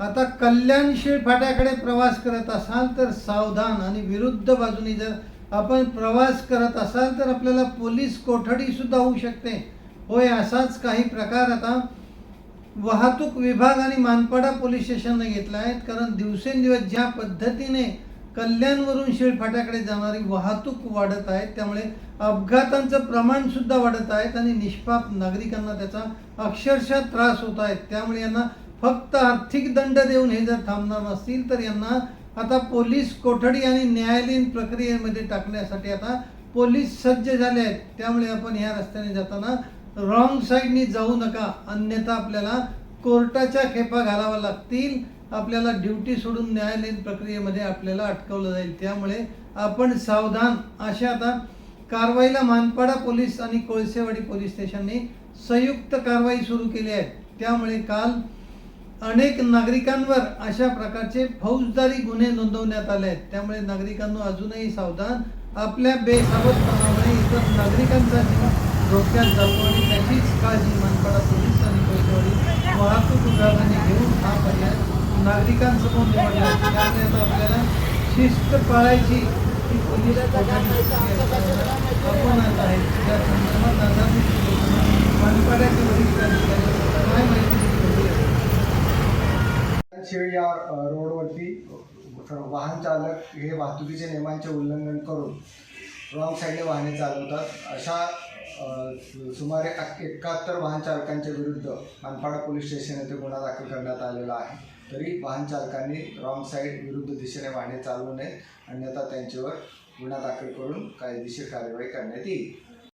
आता कल्याण फाट्याकडे प्रवास करत असाल तर सावधान आणि विरुद्ध बाजूने जर आपण प्रवास करत असाल तर आपल्याला पोलीस कोठडीसुद्धा होऊ शकते. होय असाच काही प्रकार आता वाहतूक विभाग आणि मानपाडा पोलीस स्टेशनने घेतला आहेत. कारण दिवसेंदिवस ज्या पद्धतीने कल्याणवरून शिळफाट्याकडे जाणारी वाहतूक वाढत आहे त्यामुळे अपघातांचं प्रमाणसुद्धा वाढत आहेत आणि निष्पाप नागरिकांना त्याचा अक्षरशः त्रास होत आहे. त्यामुळे यांना फक्त आर्थिक दंड देऊन हे जर थांबणार नसतील तर यांना आता पोलीस कोठडी आणि न्यायालयीन प्रक्रियेमध्ये टाकण्यासाठी आता पोलीस सज्ज झाले आहेत. त्यामुळे आपण ह्या रस्त्याने जाताना रॉंग साईडनी जाऊ नका. अन्यथा आपल्याला कोर्टाच्या खेपा घालाव्या लागतील. आपल्याला ड्युटी सोडून न्यायालयीन प्रक्रियेमध्ये आपल्याला अटकवलं जाईल. त्यामुळे आपण सावधान अशा आता कारवाईला मानपाडा पोलीस आणि कोळसेवाडी पोलीस स्टेशनने संयुक्त कारवाई सुरू केली आहे. त्यामुळे काल अनेक नागरिकांवर अशा प्रकारचे फौजदारी गुन्हे नोंदवण्यात आले आहेत. त्यामुळे नागरिकांनो अजूनही सावधान. आपल्या बेसावधपणामुळे इतर नागरिकांचा जीव धोक्यात जातो आणि त्याचीच काळजी मनपाडा पोलीस आणि कोळसेवाडी वाहतूक विभागाने घेऊन हा पर्याय नागरिकांसमोर निवडला त्यामुळे आता आपल्याला शिस्त पाळायची ही पोलीस आपण आता आहे. त्या संदर्भात आझादी मनपाड्याकडे शिळ या रोडवरती वाहन चालक हे वाहतुकीचे नियमांचे उल्लंघन करून रॉंग साईडने वाहने चालवतात. अशा सुमारे एकाहत्तर वाहन चालकांच्या विरुद्ध मानपाडा पोलीस स्टेशन येथे गुन्हा दाखल करण्यात आलेला आहे. तरी वाहन चालकांनी रॉंग साईड विरुद्ध दिशेने वाहने चालवू नयेत अन्यथा त्यांच्यावर गुन्हा दाखल करून कायदेशीर कार्यवाही करण्यात येईल.